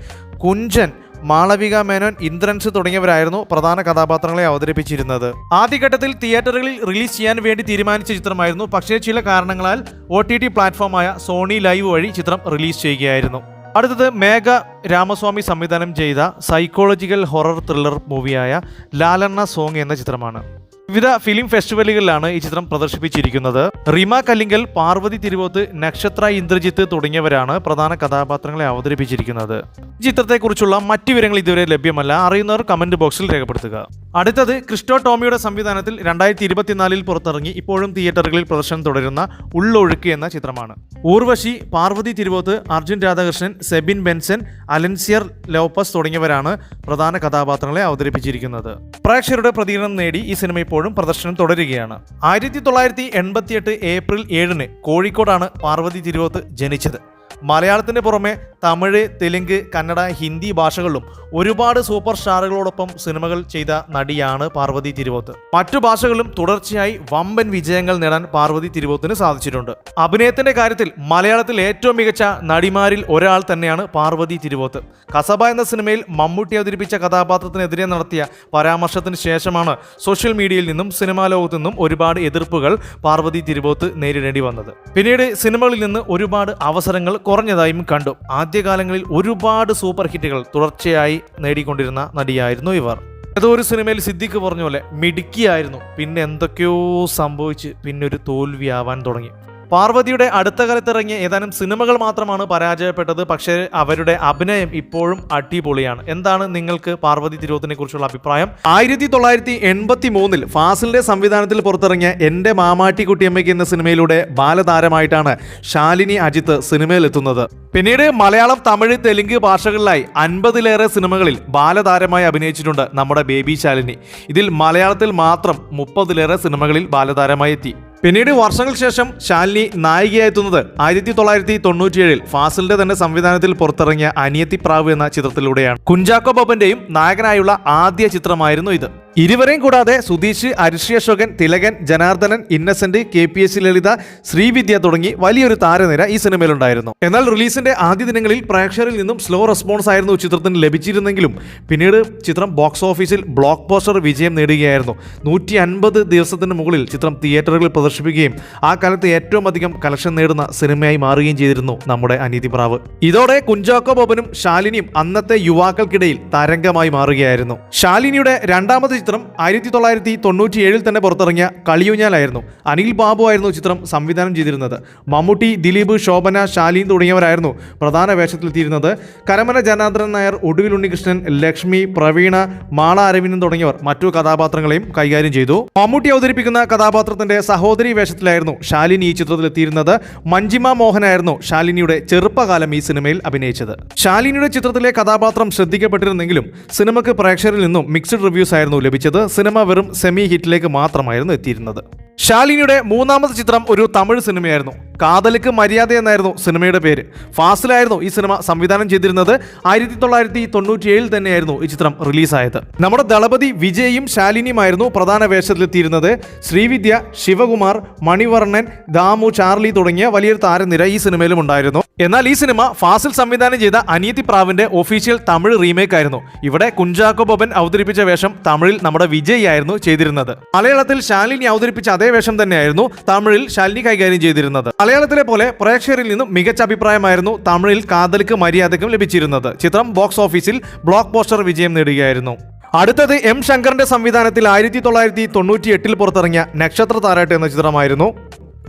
കുഞ്ചൻ മാളവിക മേനോൻ ഇന്ദ്രൻസ് തുടങ്ങിയവരായിരുന്നു പ്രധാന കഥാപാത്രങ്ങളെ അവതരിപ്പിച്ചിരുന്നത്. ആദ്യഘട്ടത്തിൽ തിയേറ്ററുകളിൽ റിലീസ് ചെയ്യാൻ വേണ്ടി തീരുമാനിച്ച ചിത്രമായിരുന്നു. പക്ഷേ ചില കാരണങ്ങളാൽ ഒ ടി ടി പ്ലാറ്റ്ഫോമായ സോണി ലൈവ് വഴി ചിത്രം റിലീസ് ചെയ്യുകയായിരുന്നു. അടുത്തത് മേഘ രാമസ്വാമി സംവിധാനം ചെയ്ത സൈക്കോളജിക്കൽ ഹൊറർ ത്രില്ലർ മൂവിയായ ലാലണ്ണ സോങ് എന്ന ചിത്രമാണ്. വിവിധ ഫിലിം ഫെസ്റ്റിവലുകളിലാണ് ഈ ചിത്രം പ്രദർശിപ്പിച്ചിരിക്കുന്നത്. റീമ കല്ലിങ്കൽ പാർവതി തിരുവോത്ത് നക്ഷത്ര ഇന്ദ്രജിത്ത് തുടങ്ങിയവരാണ് പ്രധാന കഥാപാത്രങ്ങളെ അവതരിപ്പിച്ചിരിക്കുന്നത്. ചിത്രത്തെക്കുറിച്ചുള്ള മറ്റു വിവരങ്ങൾ ഇതുവരെ ലഭ്യമല്ല. അറിയുന്നവർ കമന്റ് ബോക്സിൽ രേഖപ്പെടുത്തുക. അടുത്തത് ക്രിസ്റ്റോ ടോമിയുടെ സംവിധാനത്തിൽ രണ്ടായിരത്തി ഇരുപത്തിനാലിൽ പുറത്തിറങ്ങി ഇപ്പോഴും തിയേറ്ററുകളിൽ പ്രദർശനം തുടരുന്ന ഉള്ളൊഴുക്ക് എന്ന ചിത്രമാണ്. ഊർവശി പാർവതി തിരുവോത്ത് അർജുൻ രാധാകൃഷ്ണൻ സെബിൻ ബെൻസൻ അലൻസിയർ ലോപ്പസ് തുടങ്ങിയവരാണ് പ്രധാന കഥാപാത്രങ്ങളെ അവതരിപ്പിച്ചിരിക്കുന്നത്. പ്രേക്ഷകരുടെ പ്രതികരണം നേടി ഈ സിനിമ ഇപ്പോഴും പ്രദർശനം തുടരുകയാണ്. ആയിരത്തി തൊള്ളായിരത്തി എൺപത്തിയെട്ട് ഏപ്രിൽ ഏഴിന് കോഴിക്കോടാണ് പാർവതി തിരുവോത്ത് ജനിച്ചത്. മലയാളത്തിന് പുറമെ തമിഴ് തെലുങ്ക് കന്നഡ ഹിന്ദി ഭാഷകളിലും ഒരുപാട് സൂപ്പർ സ്റ്റാറുകളോടൊപ്പം സിനിമകൾ ചെയ്ത നടിയാണ് പാർവതി തിരുവോത്ത്. മറ്റു ഭാഷകളിലും തുടർച്ചയായി വമ്പൻ വിജയങ്ങൾ നേടാൻ പാർവതി തിരുവോത്തിന് സാധിച്ചിട്ടുണ്ട്. അഭിനയത്തിന്റെ കാര്യത്തിൽ മലയാളത്തിൽ ഏറ്റവും മികച്ച നടിമാരിൽ ഒരാൾ തന്നെയാണ് പാർവതി തിരുവോത്ത്. കസബ എന്ന സിനിമയിൽ മമ്മൂട്ടി അവതരിപ്പിച്ച കഥാപാത്രത്തിനെതിരെ നടത്തിയ പരാമർശത്തിന് ശേഷമാണ് സോഷ്യൽ മീഡിയയിൽ നിന്നും സിനിമാ ലോകത്തു നിന്നും ഒരുപാട് എതിർപ്പുകൾ പാർവതി തിരുവോത്ത് നേരിടേണ്ടി വന്നത്. പിന്നീട് സിനിമകളിൽ നിന്ന് ഒരുപാട് അവസരങ്ങൾ കുറഞ്ഞതായും കണ്ടു. ആദ്യകാലങ്ങളിൽ ഒരുപാട് സൂപ്പർ ഹിറ്റുകൾ തുടർച്ചയായി നേടിക്കൊണ്ടിരുന്ന നടിയായിരുന്നു ഇവർ. ഏതോ ഒരു സിനിമയിൽ സിദ്ദിഖ് പറഞ്ഞ പോലെ മിടുക്കിയായിരുന്നു. പിന്നെ എന്തൊക്കെയോ സംഭവിച്ച് പിന്നെ ഒരു തോൽവിയാവാൻ തുടങ്ങി. പാർവതിയുടെ അടുത്ത കാലത്ത് ഇറങ്ങിയ ഏതാനും സിനിമകൾ മാത്രമാണ് പരാജയപ്പെട്ടത് പക്ഷേ അവരുടെ അഭിനയം ഇപ്പോഴും അടിപൊളിയാണ്. എന്താണ് നിങ്ങൾക്ക് പാർവതി തിരുവത്തിനെ കുറിച്ചുള്ള അഭിപ്രായം? ആയിരത്തി തൊള്ളായിരത്തി എൺപത്തി മൂന്നിൽ ഫാസിലിന്റെ സംവിധാനത്തിൽ പുറത്തിറങ്ങിയ എന്റെ മാമാട്ടി കുട്ടിയമ്മയ്ക്ക് എന്ന സിനിമയിലൂടെ ബാലതാരമായിട്ടാണ് ശാലിനി അജിത്ത് സിനിമയിലെത്തുന്നത്. പിന്നീട് മലയാളം തമിഴ് തെലുങ്ക് ഭാഷകളിലായി അൻപതിലേറെ സിനിമകളിൽ ബാലതാരമായി അഭിനയിച്ചിട്ടുണ്ട് നമ്മുടെ ബേബി ശാലിനി. ഇതിൽ മലയാളത്തിൽ മാത്രം മുപ്പതിലേറെ സിനിമകളിൽ ബാലതാരമായി എത്തി. പിന്നീട് വർഷങ്ങൾക്ക് ശേഷം ശാലിനി നായികയായെത്തുന്നത് ആയിരത്തി തൊള്ളായിരത്തി തൊണ്ണൂറ്റിയേഴിൽ ഫാസിലിന്റെ തന്നെ സംവിധാനത്തിൽ പുറത്തിറങ്ങിയ അനിയത്തി പ്രാവ് എന്ന ചിത്രത്തിലൂടെയാണ്. കുഞ്ചാക്കോ ബോബന്റെയും നായകനായുള്ള ആദ്യ ചിത്രമായിരുന്നു ഇത്. ഇരുവരെയും കൂടാതെ Sudheesh അരിഷി Ashokan Thilakan Janardhanan Innocent K P S Lalitha Srividya തുടങ്ങി വലിയൊരു താരനിര ഈ സിനിമയിലുണ്ടായിരുന്നു. എന്നാൽ റിലീസിന്റെ ആദ്യ ദിനങ്ങളിൽ പ്രേക്ഷകരിൽ നിന്നും സ്ലോ റെസ്പോൺസ് ആയിരുന്നു ചിത്രത്തിന് ലഭിച്ചിരുന്നെങ്കിലും പിന്നീട് ചിത്രം ബോക്സ് ഓഫീസിൽ ബ്ലോക്ക് പോസ്റ്റർ വിജയം നേടുകയായിരുന്നു. നൂറ്റി അൻപത് ദിവസത്തിന് മുകളിൽ ചിത്രം തിയേറ്ററുകളിൽ പ്രദർശിപ്പിക്കുകയും ആ കാലത്ത് ഏറ്റവും അധികം കളക്ഷൻ നേടുന്ന സിനിമയായി മാറുകയും ചെയ്തിരുന്നു നമ്മുടെ അനീതി പ്രാവ്. ഇതോടെ കുഞ്ചാക്കോ ബോബനും ശാലിനിയും അന്നത്തെ യുവാക്കൾക്കിടയിൽ തരംഗമായി മാറുകയായിരുന്നു. ശാലിനിയുടെ രണ്ടാമത്തെ ചിത്രം ആയിരത്തി തൊള്ളായിരത്തി തൊണ്ണൂറ്റി ഏഴിൽ തന്നെ പുറത്തിറങ്ങിയ കളിയൂഞ്ഞാലായിരുന്നു. അനിൽ ബാബു ആയിരുന്നു ചിത്രം സംവിധാനം ചെയ്തിരുന്നത്. മമ്മൂട്ടി ദിലീപ് ശോഭന ശാലിൻ തുടങ്ങിയവരായിരുന്നു പ്രധാന വേഷത്തിലെത്തിയിരുന്നത്. കരമന ജനാദ്രൻ നായർ ഒടുവിൽ ഉണ്ണികൃഷ്ണൻ ലക്ഷ്മി പ്രവീണ മാള അരവിന്ദൻ തുടങ്ങിയവർ മറ്റു കഥാപാത്രങ്ങളെയും കൈകാര്യം ചെയ്തു. മമ്മൂട്ടി അവതരിപ്പിക്കുന്ന കഥാപാത്രത്തിന്റെ സഹോദരി വേഷത്തിലായിരുന്നു ശാലിനി ഈ ചിത്രത്തിലെത്തിയിരുന്നത്. മഞ്ജിമ മോഹനായിരുന്നു ശാലിനിയുടെ ചെറുപ്പകാലം ഈ സിനിമയിൽ അഭിനയിച്ചത്. ശാലിനിയുടെ ചിത്രത്തിലെ കഥാപാത്രം ശ്രദ്ധിക്കപ്പെട്ടിരുന്നെങ്കിലും സിനിമയ്ക്ക് പ്രേക്ഷകരിൽ നിന്നും മിക്സഡ് റിവ്യൂസ് ആയിരുന്നു ലഭിച്ചത്. സിനിമ വെറും സെമി ഹിറ്റിലേക്ക് മാത്രമായിരുന്നു എത്തിയിരുന്നത്. ശാലിനിയുടെ മൂന്നാമത്തെ ചിത്രം ഒരു തമിഴ് സിനിമയായിരുന്നു. കാതലുക്ക് മര്യാദ എന്നായിരുന്നു സിനിമയുടെ പേര്. ഫാസിലായിരുന്നു ഈ സിനിമ സംവിധാനം ചെയ്തിരുന്നത്. ആയിരത്തി തൊള്ളായിരത്തി തൊണ്ണൂറ്റി ഏഴിൽ തന്നെയായിരുന്നു ഈ ചിത്രം റിലീസായത്. നമ്മുടെ ദളപതി വിജയും ശാലിനിയുമായിരുന്നു പ്രധാന വേഷത്തിലെത്തിയിരുന്നത്. ശ്രീവിദ്യ ശിവകുമാർ മണിവർണൻ ദാമു ചാർലി തുടങ്ങിയ വലിയൊരു താരനിര ഈ സിനിമയിലും ഉണ്ടായിരുന്നു. എന്നാൽ ഈ സിനിമ ഫാസിൽ സംവിധാനം ചെയ്ത അനിയത്തി പ്രാവിന്റെ ഒഫീഷ്യൽ തമിഴ് റീമേക്ക് ആയിരുന്നു ഇവിടെ കുഞ്ചാക്കോ ബോബൻ അവതരിപ്പിച്ച വേഷം തമിഴിൽ നമ്മുടെ വിജയ് ആയിരുന്നു ചെയ്തിരുന്നത്. മലയാളത്തിൽ ശാലിനി അവതരിപ്പിച്ച അതേ വേഷം തന്നെയായിരുന്നു തമിഴിൽ ശാലിനി കൈകാര്യം ചെയ്തിരുന്നത്. മലയാളത്തിലെ പോലെ പ്രേക്ഷകരിൽ നിന്നും മികച്ച അഭിപ്രായമായിരുന്നു തമിഴിൽ കാതലിക്ക് മര്യാദക്കും ലഭിച്ചിരുന്നത്. ചിത്രം ബോക്സ് ഓഫീസിൽ ബ്ലോക്ക് പോസ്റ്റർ വിജയം നേടുകയായിരുന്നു. അടുത്തത് എം ശങ്കറിന്റെ സംവിധാനത്തിൽ ആയിരത്തി തൊള്ളായിരത്തി തൊണ്ണൂറ്റി എട്ടിൽ പുറത്തിറങ്ങിയ നക്ഷത്ര താരാട്ട് എന്ന ചിത്രമായിരുന്നു.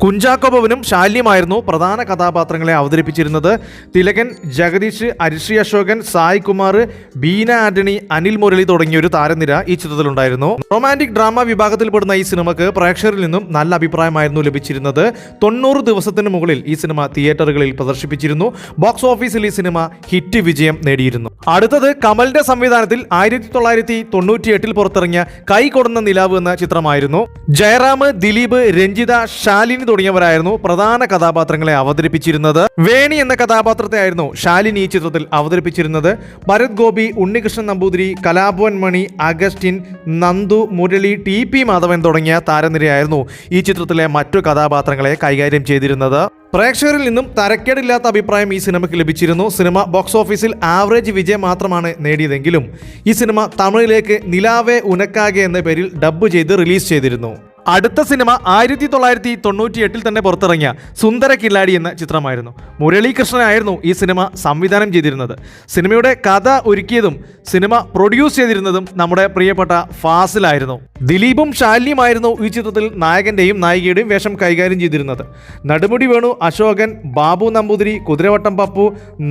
കുഞ്ചാക്കോ ബോബനും ശാല്യമായിരുന്നു പ്രധാന കഥാപാത്രങ്ങളെ അവതരിപ്പിച്ചിരുന്നത്. തിലകൻ ജഗദീഷ് അരിഷി അശോകൻ സായ് കുമാർ ബീന ആന്റണി അനിൽ മുരളി തുടങ്ങിയ ഒരു താരനിര ഈ ചിത്രത്തിലുണ്ടായിരുന്നു. റൊമാന്റിക് ഡ്രാമ വിഭാഗത്തിൽപ്പെടുന്ന ഈ സിനിമക്ക് പ്രേക്ഷകരിൽ നിന്നും നല്ല അഭിപ്രായമായിരുന്നു ലഭിച്ചിരുന്നത്. തൊണ്ണൂറ് ദിവസത്തിന് മുകളിൽ ഈ സിനിമ തിയേറ്ററുകളിൽ പ്രദർശിപ്പിച്ചിരുന്നു. ബോക്സ് ഓഫീസിൽ ഈ സിനിമ ഹിറ്റ് വിജയം നേടിയിരുന്നു. അടുത്തത് കമലിന്റെ സംവിധാനത്തിൽ ആയിരത്തി തൊള്ളായിരത്തി തൊണ്ണൂറ്റി എട്ടിൽ പുറത്തിറങ്ങിയ കൈ കൊടുന്ന നിലാവ് എന്ന ചിത്രമായിരുന്നു. ജയറാം ദിലീപ് രഞ്ജിത ശാലിനി തുടങ്ങിയവരായിരുന്നു പ്രധാന കഥാപാത്രങ്ങളെ അവതരിപ്പിച്ചിരുന്നത്. വേണി എന്ന കഥാപാത്രത്തെ ആയിരുന്നു ശാലിനി ഈ ചിത്രത്തിൽ അവതരിപ്പിച്ചിരുന്നത്. ഭരത് ഗോപി ഉണ്ണികൃഷ്ണൻ നമ്പൂതിരി കലാഭവൻ മണി അഗസ്റ്റിൻ നന്ദു മുരളി ടി പി മാധവൻ തുടങ്ങിയ താരനിരയായിരുന്നു ഈ ചിത്രത്തിലെ മറ്റു കഥാപാത്രങ്ങളെ കൈകാര്യം ചെയ്തിരുന്നത്. പ്രേക്ഷകരിൽ നിന്നും തരക്കേടില്ലാത്ത അഭിപ്രായം ഈ സിനിമയ്ക്ക് ലഭിച്ചിരുന്നു. സിനിമ ബോക്സ് ഓഫീസിൽ ആവറേജ് വിജയം മാത്രമാണ് നേടിയതെങ്കിലും ഈ സിനിമ തമിഴിലേക്ക് നിലാവേ ഉനക്കാകെ എന്ന പേരിൽ ഡബ്ബ് ചെയ്ത് റിലീസ് ചെയ്തിരുന്നു. അടുത്ത സിനിമ ആയിരത്തി തൊള്ളായിരത്തി തൊണ്ണൂറ്റി എട്ടിൽ തന്നെ പുറത്തിറങ്ങിയ സുന്ദര കില്ലാടി എന്ന ചിത്രമായിരുന്നു. മുരളീകൃഷ്ണനായിരുന്നു ഈ സിനിമ സംവിധാനം ചെയ്തിരുന്നത്. സിനിമയുടെ കഥ ഒരുക്കിയതും സിനിമ പ്രൊഡ്യൂസ് ചെയ്തിരുന്നതും നമ്മുടെ പ്രിയപ്പെട്ട ഫാസിലായിരുന്നു. ദിലീപും ശാലിനിയുമായിരുന്നു ഈ ചിത്രത്തിൽ നായകന്റെയും നായികയുടെയും വേഷം കൈകാര്യം ചെയ്തിരുന്നത്. നടുമുടി വേണു അശോകൻ ബാബു നമ്പൂതിരി കുതിരവട്ടം പപ്പു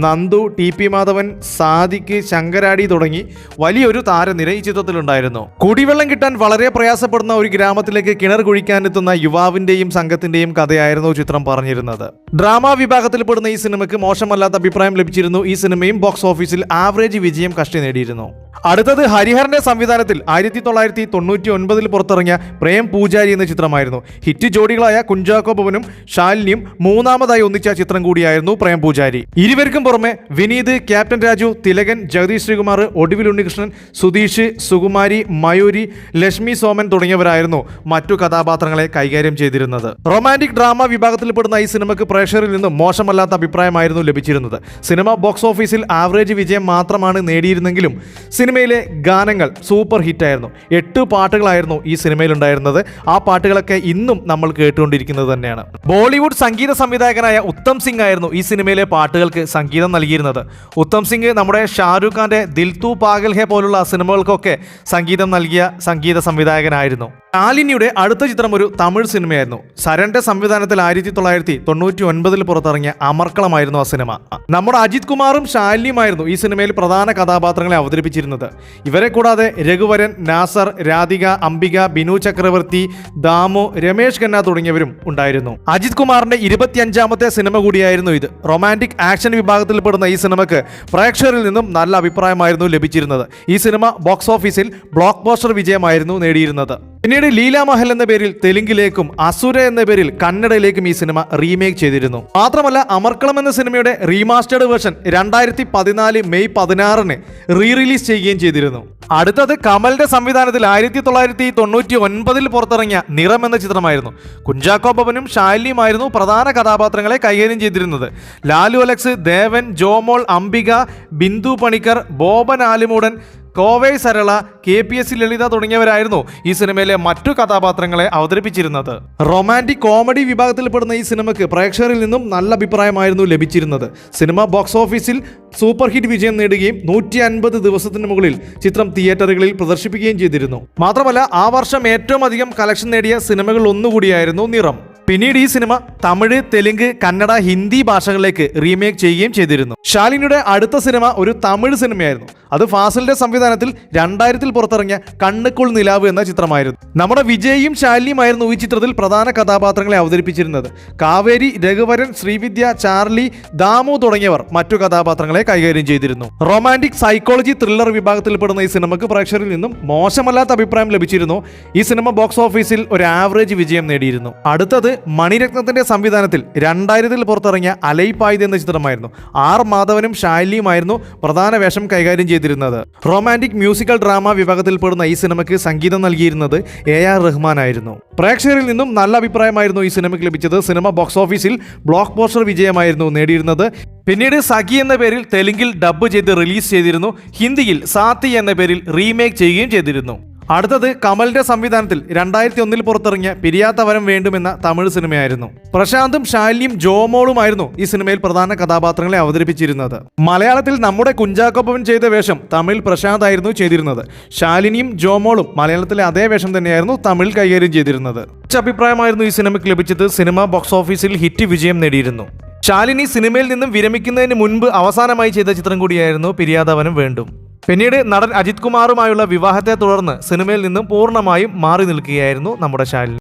നന്ദു ടി പി മാധവൻ സാദിക്ക് ശങ്കരാടി തുടങ്ങി വലിയൊരു താരനിര ഈ ചിത്രത്തിലുണ്ടായിരുന്നു. കുടിവെള്ളം കിട്ടാൻ വളരെ പ്രയാസപ്പെടുന്ന ഒരു ഗ്രാമത്തിലേക്ക് കിണർ കുഴിക്കാനെത്തുന്ന യുവാവിന്റെയും സംഘത്തിന്റെയും കഥയായിരുന്നു ചിത്രം പറഞ്ഞിരുന്നത്. ഡ്രാമ വിഭാഗത്തിൽ വിഭാഗത്തിൽപ്പെടുന്ന ഈ സിനിമയ്ക്ക് മോശമല്ലാത്ത അഭിപ്രായം ലഭിച്ചിരുന്നു. ഈ സിനിമയും ബോക്സ് ഓഫീസിൽ ആവറേജ് വിജയം കഷ്ടി നേടിയിരുന്നു. അടുത്തത് ഹരിഹരന്റെ സംവിധാനത്തിൽ ആയിരത്തി തൊള്ളായിരത്തി തൊണ്ണൂറ്റി ഒൻപതിൽ പുറത്തിറങ്ങിയ പ്രേം പൂജാരി എന്ന ചിത്രമായിരുന്നു. ഹിറ്റ് ജോഡികളായ കുഞ്ചാക്കോ ഭവനും ശാലിനിയും മൂന്നാമതായി ഒന്നിച്ച ചിത്രം കൂടിയായിരുന്നു പ്രേം പൂജാരി. ഇരുവർക്കും പുറമെ വിനീത് ക്യാപ്റ്റൻ രാജു തിലകൻ ജഗദീഷ് ശ്രീകുമാർ ഒടുവിൽ ഉണ്ണികൃഷ്ണൻ സുധീഷ് സുകുമാരി മയൂരി ലക്ഷ്മി സോമൻ തുടങ്ങിയവരായിരുന്നു മറ്റു കഥാപാത്രങ്ങളെ കൈകാര്യം ചെയ്തിരുന്നത്. റൊമാന്റിക് ഡ്രാമ വിഭാഗത്തിൽപ്പെടുന്ന ഈ സിനിമയ്ക്ക് പ്രേക്ഷകരിൽ നിന്നും മോശമല്ലാത്ത അഭിപ്രായമായിരുന്നു ലഭിച്ചിരുന്നത്. സിനിമ ബോക്സ് ഓഫീസിൽ ആവറേജ് വിജയം മാത്രമാണ് നേടിയിരുന്നെങ്കിലും സിനിമയിലെ ഗാനങ്ങൾ സൂപ്പർ ഹിറ്റായിരുന്നു. എട്ട് പാട്ടുകളായിരുന്നു ഈ സിനിമയിലുണ്ടായിരുന്നത്. ആ പാട്ടുകളൊക്കെ ഇന്നും നമ്മൾ കേട്ടുകൊണ്ടിരിക്കുന്നത് തന്നെയാണ്. ബോളിവുഡ് സംഗീത സംവിധായകനായ ഉത്തം സിംഗ് ആയിരുന്നു ഈ സിനിമയിലെ പാട്ടുകൾക്ക് സംഗീതം നൽകിയിരുന്നത്. ഉത്തം സിംഗ് നമ്മുടെ ഷാരൂഖ് ഖാന്റെ ദിൽ തൂ പാഗൽ പോലുള്ള സിനിമകൾക്കൊക്കെ സംഗീതം നൽകിയ സംഗീത സംവിധായകനായിരുന്നു. ശാലിനിയുടെ അടുത്ത ചിത്രം ഒരു തമിഴ് സിനിമയായിരുന്നു. സരന്റെ സംവിധാനത്തിൽ ആയിരത്തി തൊള്ളായിരത്തി തൊണ്ണൂറ്റി ഒൻപതിൽ പുറത്തിറങ്ങിയ അമർക്കളമായിരുന്നു ആ സിനിമ. നമ്മുടെ അജിത് കുമാറും ശാലിനിയുമായിരുന്നു ഈ സിനിമയിൽ പ്രധാന കഥാപാത്രങ്ങളെ അവതരിപ്പിച്ചിരുന്നത്. ഇവരെ കൂടാതെ രഘുവരൻ നാസർ രാധിക അംബിക ബിനു ചക്രവർത്തി ദാമു രമേശ് ഖന്ന തുടങ്ങിയവരും ഉണ്ടായിരുന്നു. അജിത് കുമാറിന്റെ ഇരുപത്തിയഞ്ചാമത്തെ സിനിമ കൂടിയായിരുന്നു ഇത്. റൊമാന്റിക് ആക്ഷൻ വിഭാഗത്തിൽ പെടുന്ന ഈ സിനിമയ്ക്ക് പ്രേക്ഷകരിൽ നിന്നും നല്ല അഭിപ്രായമായിരുന്നു ലഭിച്ചിരുന്നത്. ഈ സിനിമ ബോക്സ് ഓഫീസിൽ ബ്ലോക്ക് ബോസ്റ്റർ വിജയമായിരുന്നു നേടിയിരുന്നത്. പിന്നീട് ലീലാമഹൽ എന്ന പേരിൽ തെലുങ്കിലേക്കും അസുര എന്ന പേരിൽ കന്നഡയിലേക്കും ഈ സിനിമ റീമേക്ക് ചെയ്തിരുന്നു. മാത്രമല്ല അമർക്കളം എന്ന സിനിമയുടെ റീമാസ്റ്റേർഡ് വേർഷൻ രണ്ടായിരത്തി പതിനാല് മെയ് പതിനാറിന് റീ റിലീസ് ചെയ്യുകയും ചെയ്തിരുന്നു. അടുത്തത് കമലിന്റെ സംവിധാനത്തിൽ ആയിരത്തി തൊള്ളായിരത്തി തൊണ്ണൂറ്റി ഒൻപതിൽ പുറത്തിറങ്ങിയ നിറം എന്ന ചിത്രമായിരുന്നു. കുഞ്ചാക്കോ ബബനും ഷാലിയുമായിരുന്നു പ്രധാന കഥാപാത്രങ്ങളെ കൈകാര്യം ചെയ്തിരുന്നത്. Lalu Alex Devan Jomol Ambika Bindu Panicker Boban Alummoodan Kovai Sarala K P S Lalitha തുടങ്ങിയവരായിരുന്നു ഈ സിനിമയിലെ മറ്റു കഥാപാത്രങ്ങളെ അവതരിപ്പിച്ചിരുന്നത്. റൊമാന്റിക് കോമഡി വിഭാഗത്തിൽപ്പെടുന്ന ഈ സിനിമയ്ക്ക് പ്രേക്ഷകരിൽ നിന്നും നല്ല അഭിപ്രായമായിരുന്നു ലഭിച്ചിരുന്നത്. സിനിമ ബോക്സ് ഓഫീസിൽ സൂപ്പർ ഹിറ്റ് വിജയം നേടുകയും നൂറ്റി അൻപത് ദിവസത്തിന് മുകളിൽ ചിത്രം തിയേറ്ററുകളിൽ പ്രദർശിപ്പിക്കുകയും ചെയ്തിരുന്നു. മാത്രമല്ല ആ വർഷം ഏറ്റവും അധികം കളക്ഷൻ നേടിയ സിനിമകൾ ഒന്നുകൂടിയായിരുന്നു നിറം. പിന്നീട് ഈ സിനിമ തമിഴ് തെലുങ്ക് കന്നഡ ഹിന്ദി ഭാഷകളിലേക്ക് റീമേക്ക് ചെയ്യുകയും ചെയ്തിരുന്നു. ശാലിനിയുടെ അടുത്ത സിനിമ ഒരു തമിഴ് സിനിമയായിരുന്നു. അത് ഫാസിലിന്റെ സംവിധാനത്തിൽ രണ്ടായിരത്തിൽ പുറത്തിറങ്ങിയ കണ്ണുക്കുൾ നിലാവ് എന്ന ചിത്രമായിരുന്നു. നമ്മുടെ വിജയും ശാലിനിയുമായിരുന്നു ഈ ചിത്രത്തിൽ പ്രധാന കഥാപാത്രങ്ങളെ അവതരിപ്പിച്ചിരുന്നത്. കാവേരി രഘുവരൻ ശ്രീവിദ്യ ചാർലി ദാമു തുടങ്ങിയവർ മറ്റു കഥാപാത്രങ്ങളെ കൈകാര്യം ചെയ്തിരുന്നു. റൊമാന്റിക് സൈക്കോളജി ത്രില്ലർ വിഭാഗത്തിൽപ്പെടുന്ന ഈ സിനിമയ്ക്ക് പ്രേക്ഷകരിൽ നിന്നും മോശമല്ലാത്ത അഭിപ്രായം ലഭിച്ചിരുന്നു. ഈ സിനിമ ബോക്സ് ഓഫീസിൽ ഒരു ആവറേജ് വിജയം നേടിയിരുന്നു. അടുത്തത് മണിരത്നത്തിന്റെ സംവിധാനത്തിൽ രണ്ടായിരത്തിൽ പുറത്തിറങ്ങിയ അലൈപ്പായുധ എന്ന ചിത്രമായിരുന്നു. ആർ മാധവനും ഷാലിയുമായിരുന്നു പ്രധാന വേഷം കൈകാര്യം ചെയ്തിരുന്നത്. റൊമാന്റിക് മ്യൂസിക്കൽ ഡ്രാമ വിഭാഗത്തിൽപ്പെടുന്ന ഈ സിനിമയ്ക്ക് സംഗീതം നൽകിയിരുന്നത് എ ആർ റഹ്മാൻ ആയിരുന്നു. പ്രേക്ഷകരിൽ നിന്നും നല്ല അഭിപ്രായമായിരുന്നു ഈ സിനിമയ്ക്ക് ലഭിച്ചത്. സിനിമ ബോക്സ് ഓഫീസിൽ ബ്ലോക്ക് പോസ്റ്റർ വിജയമായിരുന്നു നേടിയിരുന്നത്. പിന്നീട് സഖി എന്ന പേരിൽ തെലുങ്കിൽ ഡബ്ബ് ചെയ്ത് റിലീസ് ചെയ്തിരുന്നു. ഹിന്ദിയിൽ സാത്തി എന്ന പേരിൽ റീമേക്ക് ചെയ്യുകയും ചെയ്തിരുന്നു. അടുത്തത് കമലിന്റെ സംവിധാനത്തിൽ രണ്ടായിരത്തി ഒന്നിൽ പുറത്തിറങ്ങിയ പിരിയാത്തവരം വേണ്ടുമെന്ന തമിഴ് സിനിമയായിരുന്നു. പ്രശാന്തും ശാലിനിയും ജോമോളുമായിരുന്നു ഈ സിനിമയിൽ പ്രധാന കഥാപാത്രങ്ങളെ അവതരിപ്പിച്ചിരുന്നത്. മലയാളത്തിൽ നമ്മുടെ കുഞ്ചാക്കോപ്പവൻ ചെയ്ത വേഷം തമിഴിൽ പ്രശാന്ത് ആയിരുന്നു ചെയ്തിരുന്നത്. ശാലിനിയും ജോമോളും മലയാളത്തിലെ അതേ വേഷം തന്നെയായിരുന്നു തമിഴിൽ കൈകാര്യം ചെയ്തിരുന്നത്. അഭിപ്രായമായിരുന്നു ഈ സിനിമയ്ക്ക് ലഭിച്ചത്. സിനിമ ബോക്സ് ഓഫീസിൽ ഹിറ്റ് വിജയം നേടിയിരുന്നു. ശാലിനി സിനിമയിൽ നിന്നും വിരമിക്കുന്നതിന് മുൻപ് അവസാനമായി ചെയ്ത ചിത്രം കൂടിയായിരുന്നു പിരിയാതവനം വേണ്ടും. പിന്നീട് നടൻ അജിത് കുമാറുമായുള്ള വിവാഹത്തെ തുടർന്ന് സിനിമയിൽ നിന്നും പൂർണമായും മാറി നിൽക്കുകയായിരുന്നു നമ്മുടെ ശാലിനി.